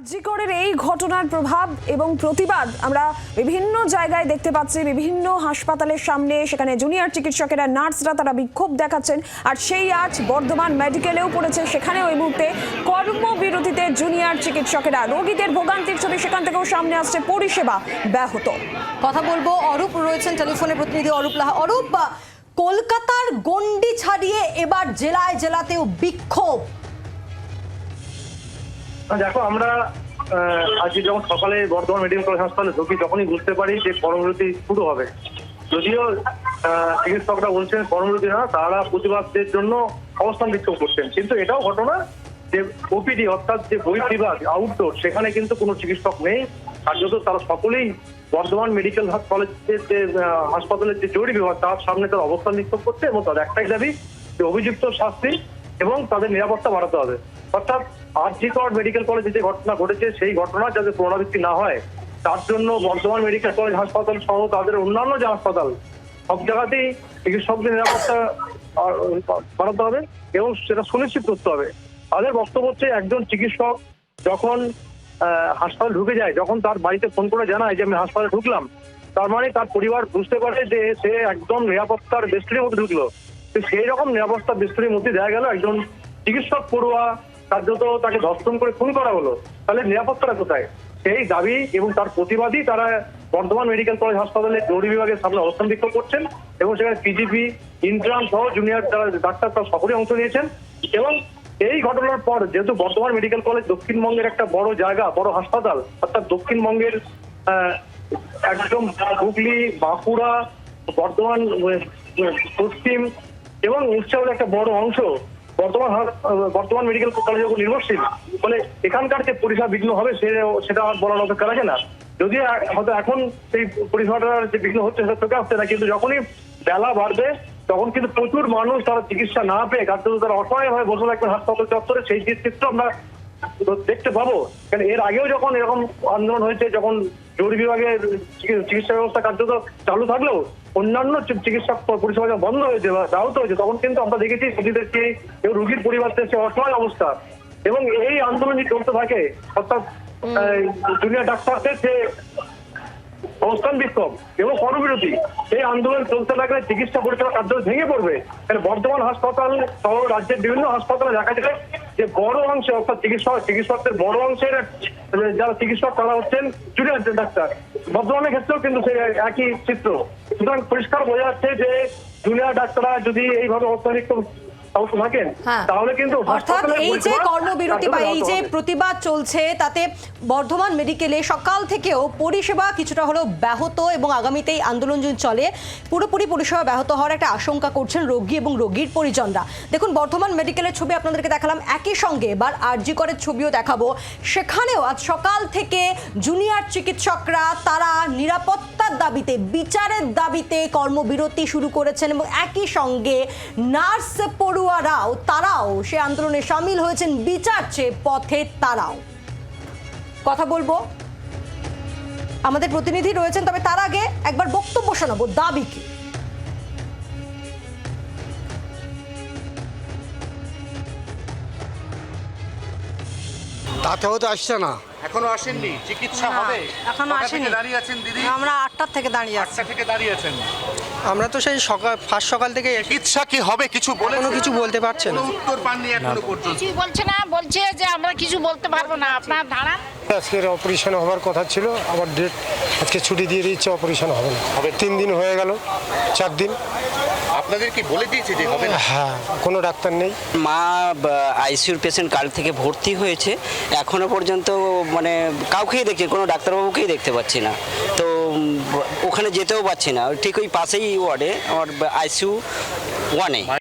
আরজিকরের এই ঘটনার প্রভাব এবং প্রতিবাদ আমরা বিভিন্ন জায়গায় দেখতে পাচ্ছি, বিভিন্ন হাসপাতালের সামনে। সেখানে জুনিয়র চিকিৎসকেরা, নার্সরা তারা বিক্ষোভ দেখাচ্ছেন। আর সেই আজ বর্ধমান মেডিকেলেও পড়েছে। সেখানে ওই মুহূর্তে কর্মবিরতিতে জুনিয়র চিকিৎসকেরা, রোগীদের ভোগান্তির ছবি সেখান থেকেও সামনে আসছে। পরিষেবা ব্যাহত। কথা বলব, অরূপ রয়েছেন টেলিফোনে প্রতিনিধি অরূপ লাহা। অরূপ কলকাতার গন্ডি ছাড়িয়ে এবার জেলায় জেলাতেও বিক্ষোভ। দেখো, আমরা আজকে যখন সকালে বর্ধমান মেডিকেল কলেজ হাসপাতালে ঢুকি, তখনই বুঝতে পারি যে কর্মবিরতি শুরু হবে। যদিও চিকিৎসকরা বলছেন কর্মবিরতি না, তারা প্রতিবাদের জন্য অবস্থান বিক্ষোভ করছেন। কিন্তু এটাও ঘটনা যে ওপিডি অর্থাৎ যে বই বিভাগ আউটডোর সেখানে কিন্তু কোনো চিকিৎসক নেই। কার্যত তারা সকলেই বর্ধমান মেডিকেল কলেজের যে হাসপাতালের যে জরুরি বিভাগ, তার সামনে তারা অবস্থান বিক্ষোভ করছে এবং তাদের একটাই দাবি যে অভিযুক্ত শাস্তি এবং তাদের নিরাপত্তা বাড়াতে হবে। অর্থাৎ আরজিকর মেডিকেল কলেজে যে ঘটনা ঘটেছে, সেই ঘটনা যাতে পুনরাবৃত্তি না হয়, তার জন্য বর্ধমান মেডিকেল কলেজ হাসপাতাল সহ তাদের অন্যান্য যে হাসপাতাল, সব জায়গাতেই চিকিৎসকদের নিরাপত্তা বাড়াতে হবে এবং সেটা সুনিশ্চিত করতে হবে। তাদের বক্তব্য হচ্ছে একজন চিকিৎসক যখন হাসপাতাল ঢুকে যায়, যখন তার বাড়িতে ফোন করে জানায় যে আমি হাসপাতালে ঢুকলাম, তার মানে তার পরিবার বুঝতে পারে যে সে একদম নিরাপত্তার বেষ্টনীর মধ্যে ঢুকলো। সেই রকম নিরাপত্তার বেষ্টনীর মধ্যে দেখা গেল একজন চিকিৎসক পড়ুয়া কার্যত তাকে ধর্ষণ করে খুন করা হলো। তাহলে নিরাপত্তাটা কোথায়? সেই দাবি এবং তার প্রতিবাদী তারা বর্ধমান মেডিকেল কলেজ হাসপাতালে জরুরি বিভাগের সামনে অবস্থান বিক্ষোভ করছেন এবং সেখানে পিজিপি ইন্টার্ন সহ জুনিয়র যারা ডাক্তার তারা সকলেই অংশ নিয়েছেন। এবং এই ঘটনার পর যেহেতু বর্ধমান মেডিকেল কলেজ দক্ষিণবঙ্গের একটা বড় জায়গা, বড় হাসপাতাল, অর্থাৎ দক্ষিণবঙ্গের একদম হুগলি, বাঁকুড়া, বর্ধমান পশ্চিম এবং উৎসবের একটা বড় অংশ বর্তমান বর্তমান মেডিকেল কলেজের উপর নির্ভরশীল। ফলে এখানকার যে পরিষেবা বিঘ্ন হবে, সে- সেটা আর বলার অপেক্ষা রাখে না। যদিও হয়তো এখন সেই পরিষেবাটার যে বিঘ্ন হচ্ছে, সেটা চোখে আসছে না, কিন্তু যখনই বেলা বাড়বে, তখন কিন্তু প্রচুর মানুষ তারা চিকিৎসা না পেয়ে কার্যত তারা অসহায় হয়ে বসে থাকবেন হাসপাতাল চত্বরে, সেই চিত্র আমরা দেখতে পাবো। কারণ এর আগেও যখন এরকম আন্দোলন হয়েছে, যখন জরুরি বিভাগের চিকিৎসা ব্যবস্থা কার্যত চালু থাকলেও অন্যান্য চিকিৎসক পরিষেবা যখন বন্ধ হয়েছে বা ব্যাহত হয়েছে তখন কিন্তু আমরা দেখেছি রোগীদেরকে এবং রোগীর পরিবারদের সে অসহায় অবস্থা। এবং এই আন্দোলন যদি চলতে থাকে অর্থাৎ জুনিয়র ডাক্তারদের যে অবস্থান বিক্ষোভ এবং কর্মবিরতি এই আন্দোলন চলতে থাকলে চিকিৎসা পরিষেবা কার্য ভেঙে পড়বে। বর্ধমান হাসপাতাল সহ রাজ্যের বিভিন্ন হাসপাতালে দেখা যায় যে বড় অংশে, অর্থাৎ চিকিৎসক, চিকিৎসকদের বড় অংশের যারা চিকিৎসক তারা হচ্ছেন জুনিয়র ডাক্তার। বর্ধমানের ক্ষেত্রেও কিন্তু সেই একই চিত্র। সুতরাং পরিষ্কার বোঝা যাচ্ছে যে জুনিয়র ডাক্তাররা যদি এইভাবে অবস্থান হ্যাঁ। তাহলে কিন্তু অর্থাৎ এই যে কর্মবিরতি বা এই যে প্রতিবাদ চলছে তাতে বর্ধমান মেডিকেলে সকাল থেকেও পরিষেবা কিছুটা হলেও ব্যাহত এবং আগামীতে এই আন্দোলন যদি চলে পুরোপুরি পরিষেবা ব্যাহত হওয়ার একটা আশঙ্কা করছেন রোগী এবং রোগীর পরিজনরা। দেখুন বর্ধমান মেডিকেলের ছবি আপনাদেরকে দেখালাম একই সঙ্গে। এবার আরজি করের ছবিও দেখাবো। সেখানেও আজ সকাল থেকে জুনিয়র চিকিৎসকরা তারা নিরাপত্তার দাবিতে, বিচারের দাবিতে কর্মবিরতি শুরু করেছেন এবং একই সঙ্গে নার্স পড়ুয়ারাও, তারাও সে আন্দোলনে সামিল হয়েছেন, বিচার চেয়ে পথে তারাও। কথা বলব? আমাদের প্রতিনিধি রয়েছেন, তবে তার আগে একবার বক্তব্য শোনাবো, দাবি কি? তাতেও তো আসছে না। এখনও আসেননি? চিকিৎসা হবে? এখনও আসেনি। দাঁড়িয়ে আছেন দিদি? আমরা আটটার থেকে দাঁড়িয়ে আছি। আটটা থেকে দাঁড়িয়ে আছেন। আমরা তো সেই সকাল ফার্স্ট সকাল থেকে চিকিৎসা কি হবে কিছু বলে কোনো কিছু বলতে পারছে না। উত্তর পাননি এখনও পর্যন্ত। কিছুই বলছে না বলছে যে আমরা কিছু বলতে পারব না। আপনার দাঁড়ান। আজকের অপারেশন হওয়ার কথা ছিল আবার ডেট আজকে ছুটি দিয়ে দিচ্ছে অপারেশন হবে না। হবে। তিন দিন হয়ে গেল চার দিন। আপনাদের কি বলে দিয়েছে যে হবে না? হ্যাঁ কোনো ডাক্তার নেই। মা আইসিইউর পেশেন্ট কাল থেকে ভর্তি হয়েছে। এখনও পর্যন্ত মানে কাউকেই দেখছি কোনো ডাক্তারবাবুকেই দেখতে পাচ্ছি না। তো ওখানে যেতেও পারছি না। ঠিক ওই পাশেই ওয়ার্ডে আমার আইসিউ ওয়ানে।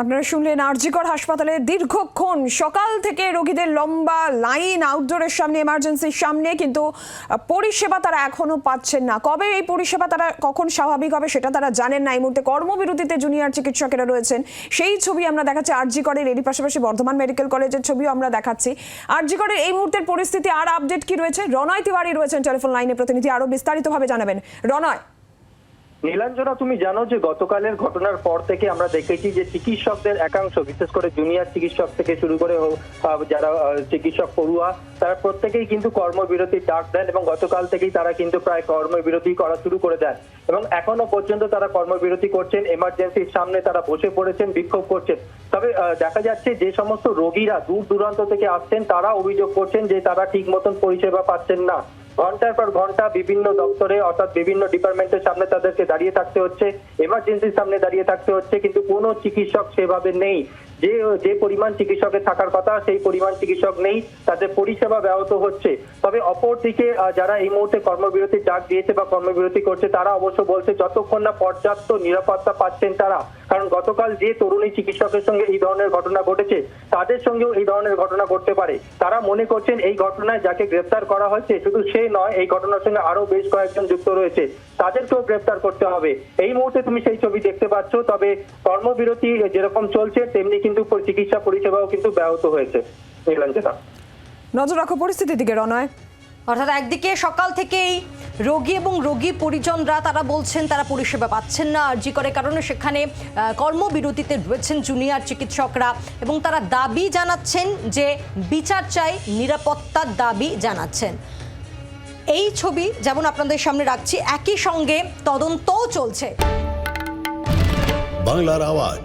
আপনারা শুনলেন আরজিকর হাসপাতালে দীর্ঘক্ষণ সকাল থেকে রোগীদের লম্বা লাইন আউটডোরের সামনে এমার্জেন্সির সামনে, কিন্তু পরিষেবা তারা এখনও পাচ্ছেন না। কবে এই পরিষেবা তারা কখন স্বাভাবিক হবে সেটা তারা জানেন না। এই মুহূর্তে কর্মবিরতিতে জুনিয়র চিকিৎসকেরা রয়েছেন। সেই ছবি আমরা দেখাচ্ছি আরজিকরের, এরই পাশাপাশি বর্ধমান মেডিকেল কলেজের ছবিও আমরা দেখাচ্ছি। আরজিকরের এই মুহূর্তের পরিস্থিতি আর আপডেট কি রয়েছে? রনয় তিওয়ারি রয়েছেন টেলিফোন লাইনে প্রতিনিধি আরও বিস্তারিতভাবে জানাবেন। রনয় নীলাঞ্জনা, তুমি জানো যে গতকালের ঘটনার পর থেকে আমরা দেখেছি যে চিকিৎসকদের একাংশ, বিশেষ করে জুনিয়র চিকিৎসক থেকে শুরু করে যারা চিকিৎসক পড়ুয়া, তারা প্রত্যেকেই কিন্তু কর্মবিরতি ডাক দেন এবং গতকাল থেকেই তারা কিন্তু প্রায় কর্মবিরতি করা শুরু করে দেন। এবং এখনও পর্যন্ত তারা কর্মবিরতি করছেন এমার্জেন্সির সামনে তারা বসে পড়েছেন, বিক্ষোভ করছেন। তবে দেখা যাচ্ছে যে সমস্ত রোগীরা দূর দূরান্ত থেকে আসছেন, তারা অভিযোগ করছেন যে তারা ঠিক মতন পরিষেবা পাচ্ছেন না। ঘণ্টার পর ঘণ্টা বিভিন্ন দপ্তরে, অর্থাৎ বিভিন্ন ডিপার্টমেন্টের সামনে তাদেরকে দাঁড়িয়ে থাকতে হচ্ছে এমার্জেন্সির সামনে দাঁড়িয়ে থাকতে হচ্ছে, কিন্তু কোনো চিকিৎসক সেভাবে নেই। যে যে পরিমাণ চিকিৎসকের থাকার কথা, সেই পরিমাণ চিকিৎসক নেই, তাদের পরিষেবা ব্যাহত হচ্ছে। তবে অপরদিকে যারা এই মুহূর্তে কর্মবিরতি ডাক দিয়েছে বা কর্মবিরতি করছে, তারা অবশ্য বলছে যতক্ষণ না পর্যাপ্ত নিরাপত্তা পাচ্ছেন তারা। কারণ গতকাল যে তরুণী চিকিৎসকের সঙ্গে এই ধরনের ঘটনা ঘটেছে, তাদের সঙ্গেও এই ধরনের ঘটনা ঘটতে পারে। তারা মনে করছেন এই ঘটনায় যাকে গ্রেফতার করা হয়েছে, শুধু সে নয়, এই ঘটনার সঙ্গে আরও বেশ কয়েকজন যুক্ত রয়েছে। তাদেরকেও গ্রেফতার করতে হবে। এই মুহূর্তে তুমি সেই ছবি দেখতে পাচ্ছ, তবে কর্মবিরতি যেরকম চলছে, তেমনি কিন্তু চিকিৎসা পরিষেবাও কিন্তু ব্যাহত হয়েছে নীলাঞ্জনা নজর রাখো পরিস্থিতির দিকে রনয়। অর্থাৎ একদিকে সকাল থেকেই রোগী এবং রোগী পরিজনরা তারা বলছেন তারা পরিষেবা পাচ্ছেন না আরজি করে কারণে সেখানে কর্মবিরতিতে রয়েছেন জুনিয়র চিকিৎসকরা এবং তারা দাবি জানাচ্ছেন যে বিচার চাই নিরাপত্তার দাবি জানাচ্ছেন। এই ছবি যেমন আপনাদের সামনে রাখছি একই সঙ্গে তদন্তও চলছে। বাংলার আওয়াজ।